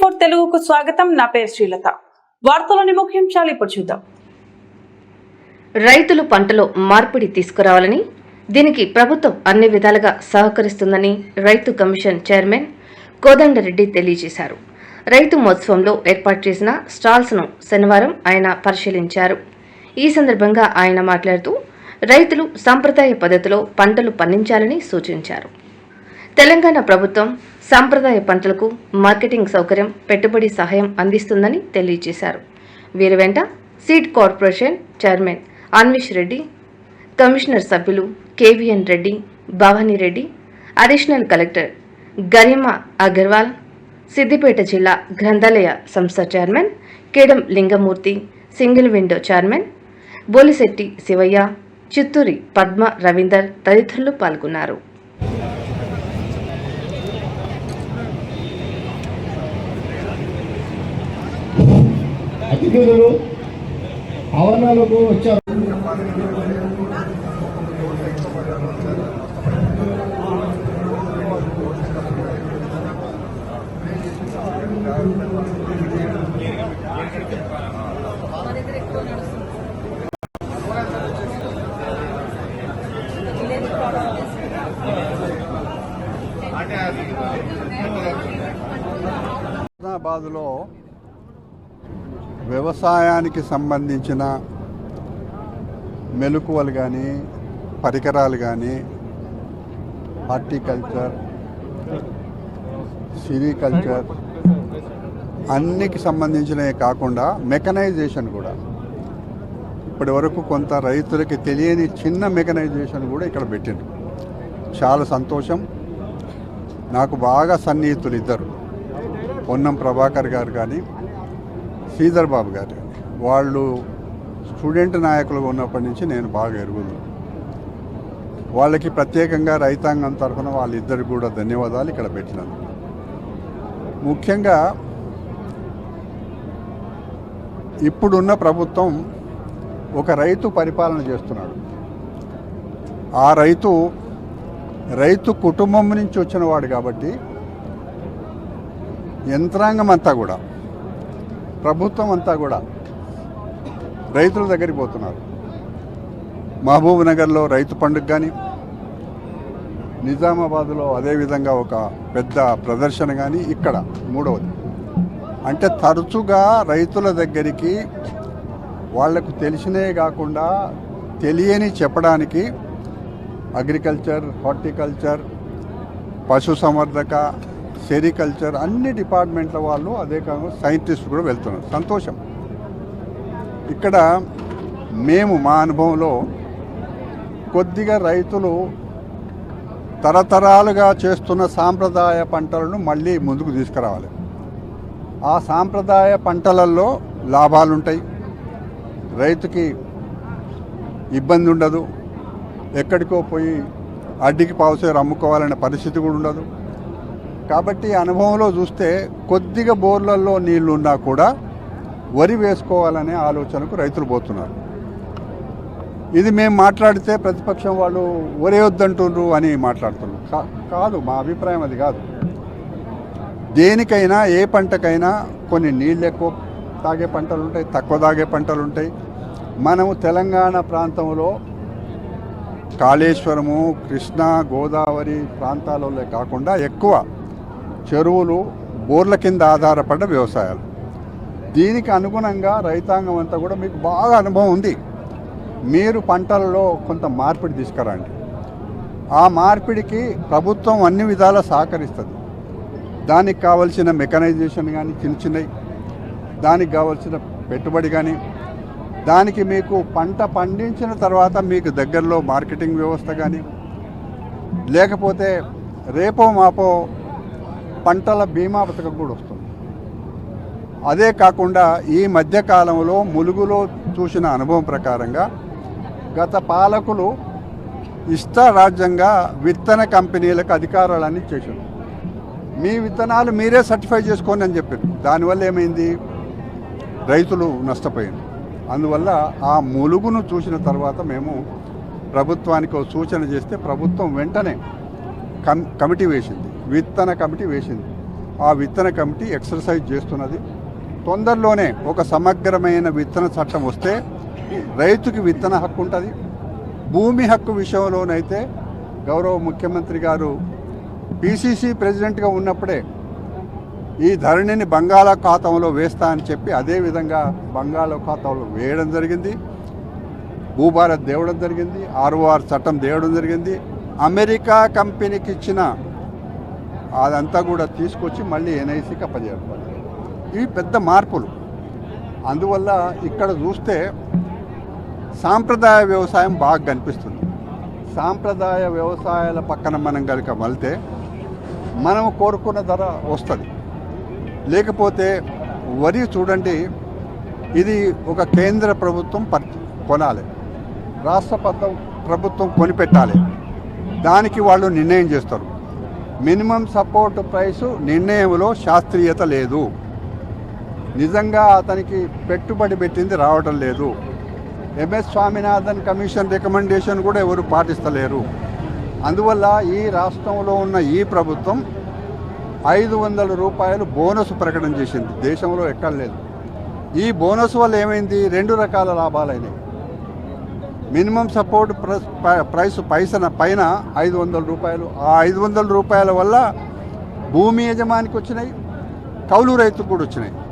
Four తెలుగుకు స్వాగతం. నా పేరు శ్రీలత. వార్తలోని ముఖ్యాంశాలు ఇప్పుడు చూద్దాం. రైతులు పంటలో మార్పిడి తీసుకురావాలని దీనికి ప్రభుత్వం అన్ని విధాలుగా సహకరిస్తుందని రైతు కమిషన్ చైర్మన్ కోదండరెడ్డి తెలియజేశారు. రైతు మహోత్సవంలో ఏర్పాటు చేసిన స్టాల్స్ను శనివారం ఆయన పరిశీలించారు. ఈ సందర్భంగా ఆయన మాట్లాడుతూ రైతులు సాంప్రదాయ పద్ధతిలో పంటలు పండించాలని సూచించారు. తెలంగాణ ప్రభుత్వం సాంప్రదాయ పంటలకు మార్కెటింగ్ సౌకర్యం పెట్టుబడి సహాయం అందిస్తుందని తెలియజేశారు. వీరి వెంట seed corporation chairman Anvish Reddy commissioner సభ్యులు K V N Reddy Bhavani Reddy additional collector Garima Agarwal Siddipet జిల్లా గ్రంథాలయ సంస్థ chairman Kedam Lingamurthy single window chairman Bolishetti Shivayya Chitturi Padma Ravinder తదితరులు పాల్గొన్నారు. అతిథులు ఆవరణలకు వచ్చారు. హైదరాబాద్లో వ్యవసాయానికి సంబంధించిన మెలకువలు కానీ పరికరాలు కానీ హార్టికల్చర్ సిరికల్చర్ అన్నికి సంబంధించినవి కాకుండా మెకనైజేషన్ కూడా. ఇప్పటి వరకు కొంత రైతులకి తెలియని చిన్న మెకనైజేషన్ కూడా ఇక్కడ పెట్టింది చాలా సంతోషం. నాకు బాగా సన్నిహితులు ఇద్దరు. పొన్నం ప్రభాకర్ గారు కానీ శ్రీధర్ బాబు గారు. వాళ్ళు స్టూడెంట్ నాయకులుగా ఉన్నప్పటి నుంచి నేను బాగా ఎరుగుదు వాళ్ళకి ప్రత్యేకంగా రైతాంగం తరఫున వాళ్ళిద్దరికి కూడా ధన్యవాదాలు ఇక్కడ పెట్టినందుకు. ముఖ్యంగా ఇప్పుడున్న ప్రభుత్వం ఒక రైతు పరిపాలన చేస్తున్నాడు. ఆ రైతు రైతు కుటుంబం నుంచి వచ్చిన వాడు కాబట్టి యంత్రాంగం అంతా కూడా ప్రభుత్వం అంతా కూడా రైతుల దగ్గరికి పోతున్నారు. మహబూబ్ నగర్లో రైతు పండుగ కానీ నిజామాబాద్లో అదేవిధంగా ఒక పెద్ద ప్రదర్శన కానీ ఇక్కడ మూడవది. అంటే తరచుగా రైతుల దగ్గరికి వాళ్ళకు తెలిసినే కాకుండా తెలియని చెప్పడానికి అగ్రికల్చర్ హార్టికల్చర్ పశు సంవర్ధక సెరికల్చర్ అన్ని డిపార్ట్మెంట్ల వాళ్ళు అదే కాకుండా సైంటిస్ట్ కూడా వెళ్తున్నారు. సంతోషం. ఇక్కడ మేము మా అనుభవంలో కొద్దిగా రైతులు తరతరాలుగా చేస్తున్న సాంప్రదాయ పంటలను మళ్ళీ ముందుకు తీసుకురావాలి. ఆ సాంప్రదాయ పంటలలో లాభాలు ఉంటాయి రైతుకి ఇబ్బంది ఉండదు. ఎక్కడికో పోయి అడ్డికి పావుసేరు అమ్ముకోవాలనే పరిస్థితి కూడా ఉండదు. కాబట్టి అనుభవంలో చూస్తే కొద్దిగా బోర్లలో నీళ్ళు ఉన్నా కూడా వరి వేసుకోవాలనే ఆలోచనకు రైతులు పోతున్నారు. ఇది మేము మాట్లాడితే ప్రతిపక్షం వాళ్ళు వరేయొద్దంటుండ్రు అని మాట్లాడుతున్నారు. కా- కాదు మా అభిప్రాయం అది కాదు. దేనికైనా ఏ పంటకైనా కొన్ని నీళ్ళు ఎక్కువ తాగే పంటలు ఉంటాయి తక్కువ తాగే పంటలు ఉంటాయి. మనము తెలంగాణ ప్రాంతంలో కాళేశ్వరము కృష్ణా గోదావరి ప్రాంతాలలో కాకుండా ఎక్కువ చెరువులు బోర్ల కింద ఆధారపడ్డ వ్యవసాయాలు. దీనికి అనుగుణంగా రైతాంగం అంతా కూడా మీకు బాగా అనుభవం ఉంది. మీరు పంటలలో కొంత మార్పిడి తీసుకురండి. ఆ మార్పిడికి ప్రభుత్వం అన్ని విధాల సహకరిస్తుంది. దానికి కావలసిన మెకనైజేషన్ కానీ చిన్న చిన్నవి దానికి కావలసిన పెట్టుబడి కానీ దానికి మీకు పంట పండించిన తర్వాత మీకు దగ్గరలో మార్కెటింగ్ వ్యవస్థ కానీ లేకపోతే రేపో మాపో పంటల బీమా పథకం కూడా వస్తుంది. అదే కాకుండా ఈ మధ్యకాలంలో ములుగులో చూసిన అనుభవం ప్రకారంగా గత పాలకులు ఇష్టారాజ్యంగా విత్తన కంపెనీలకు అధికారాలన్నీ చేశారు. మీ విత్తనాలు మీరే సర్టిఫై చేసుకోండి అని చెప్పారు. దానివల్ల ఏమైంది? రైతులు నష్టపోయింది అందువల్ల ఆ ములుగును చూసిన తర్వాత మేము ప్రభుత్వానికి సూచన చేస్తే ప్రభుత్వం వెంటనే కమిటీ వేసింది. విత్తన కమిటీ వేసింది. ఆ విత్తన కమిటీ ఎక్సర్సైజ్ చేస్తున్నది. తొందరలోనే ఒక సమగ్రమైన విత్తన చట్టం వస్తే రైతుకి విత్తన హక్కు ఉంటుంది. భూమి హక్కు విషయంలోనైతే గౌరవ ముఖ్యమంత్రి గారు పిసిసి ప్రెసిడెంట్గా ఉన్నప్పుడే ఈ ధరణిని బంగాళాఖాతంలో వేస్తా అని చెప్పి అదేవిధంగా బంగాళాఖాతంలో వేయడం జరిగింది. భూభారత్ దేవడం జరిగింది. ఆర్ఓఆర్ చట్టం దేవడం జరిగింది. అమెరికా కంపెనీకి ఇచ్చిన అదంతా కూడా తీసుకొచ్చి మళ్ళీ ఎన్ఐసికి అప్పజేయడం. ఇవి పెద్ద మార్పులు. అందువల్ల ఇక్కడ చూస్తే సాంప్రదాయ వ్యవసాయం బాగా కనిపిస్తుంది. సాంప్రదాయ వ్యవసాయాల పక్కన మనం కనుక వెళ్తే మనం కోరుకున్న ధర వస్తుంది. లేకపోతే వరి చూడండి ఇది ఒక కేంద్ర ప్రభుత్వం పర్ కొనాలి. రాష్ట్ర ప్రభుత్వం కొనిపెట్టాలి. దానికి వాళ్ళు నిర్ణయం చేస్తారు. మినిమం సపోర్ట్ ప్రైసు నిర్ణయంలో శాస్త్రీయత లేదు. నిజంగా అతనికి పెట్టుబడి పెట్టింది రావటం లేదు. ఎంఎస్ స్వామినాథన్ కమిషన్ రికమెండేషన్ కూడా ఎవరు పాటిస్తలేరు. అందువల్ల ఈ రాష్ట్రంలో ఉన్న ఈ ప్రభుత్వం ఐదు వందల రూపాయలు బోనస్ ప్రకటన చేసింది. దేశంలో ఎక్కడ లేదు. ఈ బోనస్ వల్ల ఏమైంది? రెండు రకాల లాభాలైనాయి. మినిమం సపోర్ట్ ప్రైస్ ప్రైస్ పైసన పైన ఐదు వందల రూపాయలు. ఆ ఐదు వందల రూపాయల వల్ల భూమి యజమానికి వచ్చినాయి కౌలు రైతుకు కూడా వచ్చినాయి.